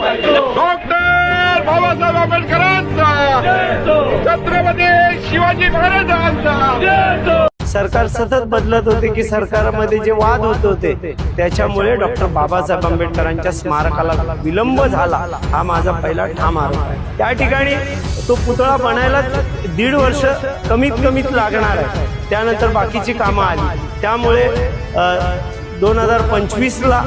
Doctor Babasaheb आंबेडकरांचा छत्रपती शिवाजी महाराजांचा. सरकार सतत बदलत होते की सरकारमध्ये जे वाद होत होते त्याच्यामुळे डॉक्टर बाबासाहेब आंबेडकरांच्या स्मारकाला विलंब झाला. हा माझा पहिला ठाम आरोप आहे. त्या ठिकाणी तो पुतळा बनायला दीड वर्ष कमीत कमीत लागणार आहे. त्यानंतर बाकीची कामं आली. त्यामुळे दोन हजार पंचवीसला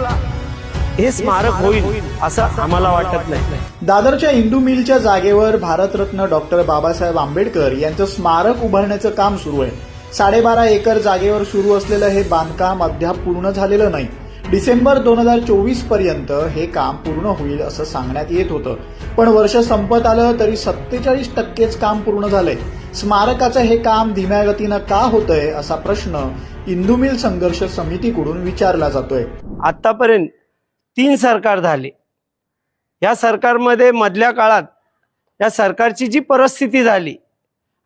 हे स्मारक होईल असं आम्हाला वाटत नाही. दादरच्या इंदू मिलच्या जागेवर भारतरत्न डॉक्टर बाबासाहेब आंबेडकर यांचं स्मारक उभारण्याचं काम सुरू आहे. साडेबारा एकर जागेवर सुरू असलेलं हे बांधकाम अद्याप पूर्ण झालेलं नाही. डिसेंबर दोन हजार चोवीसपर्यंत हे काम पूर्ण होईल असं सांगण्यात येत होतं. पण वर्ष संपत आलं तरी सत्तेचाळीस टक्केच काम पूर्ण झालंय. स्मारकाचं हे काम धीम्या गतीनं का होतंय असा प्रश्न इंदू मिल संघर्ष समितीकडून विचारला जातोय. आतापर्यंत तीन सरकार झाले. या सरकारमध्ये मधल्या काळात या सरकारची जी परिस्थिती झाली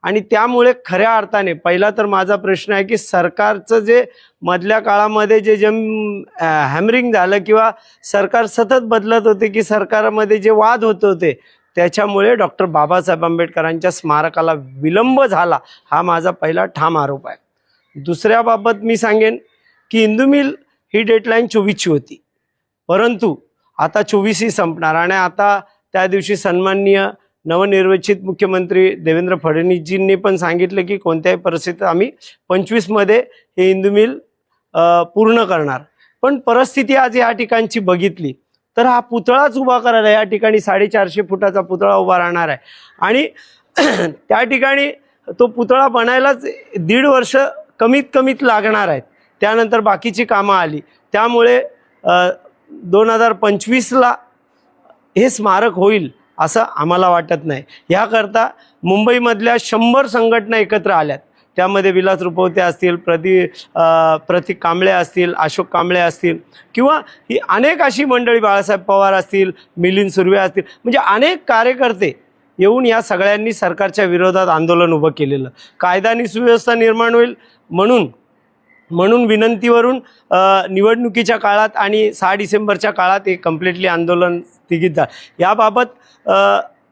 आणि त्यामुळे खऱ्या अर्थाने पहिला तर माझा प्रश्न आहे की सरकारचं जे मधल्या काळामध्ये जे जम हॅमरिंग झालं किंवा सरकार सतत बदलत होते की सरकारमध्ये जे वाद होत होते त्याच्यामुळे डॉक्टर बाबासाहेब आंबेडकरांच्या स्मारकाला विलंब झाला हा माझा पहिला ठाम आरोप आहे. दुसऱ्याबाबत मी सांगेन की इंदू मिल ही डेडलाईन चोवीसची होती. परंतु आता चोवीसही संपणार आणि आता त्या दिवशी सन्माननीय नवनिर्वचित मुख्यमंत्री देवेंद्र फडणवीसजींनी पण सांगितलं की कोणत्याही परिस्थितीत आम्ही पंचवीसमध्ये हे इंदू मिल पूर्ण करणार. पण परिस्थिती आज या ठिकाणची बघितली तर हा पुतळाच उभा करायला या ठिकाणी साडेचारशे फुटाचा पुतळा उभा राहणार आहे. आणि त्या ठिकाणी तो पुतळा बनायलाच दीड वर्ष कमीत कमीत लागणार आहेत. त्यानंतर बाकीची कामं आली. त्यामुळे दोन हजार पंचवीसला हे स्मारक होईल असं आम्हाला वाटत नाही. ह्याकरता मुंबईमधल्या शंभर संघटना एकत्र आल्यात. त्यामध्ये विलास रुपवते असतील प्रति प्रतीक कांबळे असतील अशोक कांबळे असतील किंवा ही अनेक अशी मंडळी बाळासाहेब पवार असतील मिलिंद सुर्वे असतील म्हणजे अनेक कार्यकर्ते येऊन या सगळ्यांनी सरकारच्या विरोधात आंदोलन उभं केलेलं. कायदा आणि सुव्यवस्था निर्माण होईल म्हणून म्हणून विनंतीवरून निवडणुकीच्या काळात आणि सहा डिसेंबरच्या काळात हे कम्प्लिटली आंदोलन स्थगित झालं. याबाबत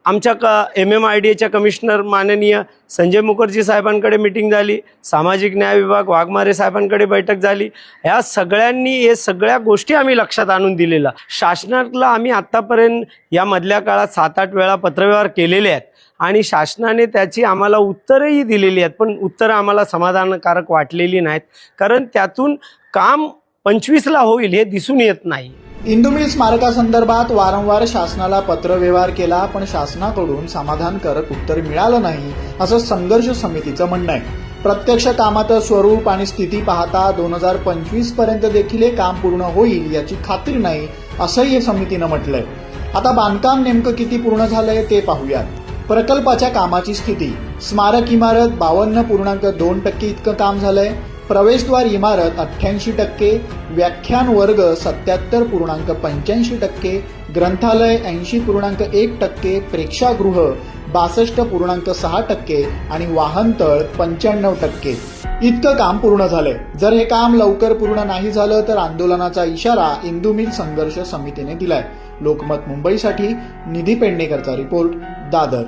आमच्या क एम एम आय डी एच्या कमिशनर माननीय संजय मुखर्जी साहेबांकडे मिटिंग झाली. सामाजिक न्याय विभाग वाघमारे साहेबांकडे बैठक झाली. ह्या सगळ्यांनी हे सगळ्या गोष्टी आम्ही लक्षात आणून दिलेल्या. शासनाला आम्ही आत्तापर्यंत या मधल्या काळात सात आठ वेळा पत्रव्यवहार केलेले आहेत. आणि शासनाने त्याची आम्हाला उत्तरंही दिलेली आहेत. पण उत्तरं आम्हाला समाधानकारक वाटलेली नाहीत. कारण त्यातून काम पंचवीसला होईल हे दिसून येत नाही. इंदुमिल स्मारकासंदर्भात वारंवार शासनाला पत्रव्यवहार केला पण शासनाकडून समाधानकारक उत्तर मिळालं नाही असं संघर्ष समितीचं म्हणणं आहे. प्रत्यक्ष कामाचं स्वरूप आणि स्थिती पाहता दोन हजार पंचवीसपर्यंत देखील हे काम पूर्ण होईल याची खात्री नाही असंही समितीनं म्हटलंय. आता बांधकाम नेमकं किती पूर्ण झालंय ते पाहूयात. प्रकल्पाच्या कामाची स्थिती. स्मारक इमारत बावन्न पूर्णांक दोन टक्के इतकं काम झालंय. प्रवेशद्वार इमारत अठ्ठ्याऐंशी टक्के व्याख्यान वर्ग सत्याहत्तर पूर्णांक पंच्याऐंशी टक्के ग्रंथालय ऐंशी पूर्णांक एक टक्के प्रेक्षागृह बासष्ट पूर्णांक सहा टक्के आणि वाहनतळ पंच्याण्णव टक्के. इतकं काम पूर्ण झालंय. जर हे काम लवकर पूर्ण नाही झालं तर आंदोलनाचा इशारा इंदू मिल संघर्ष समितीने दिलाय. लोकमत मुंबईसाठी निधी पेडणेकरचा रिपोर्ट दादर.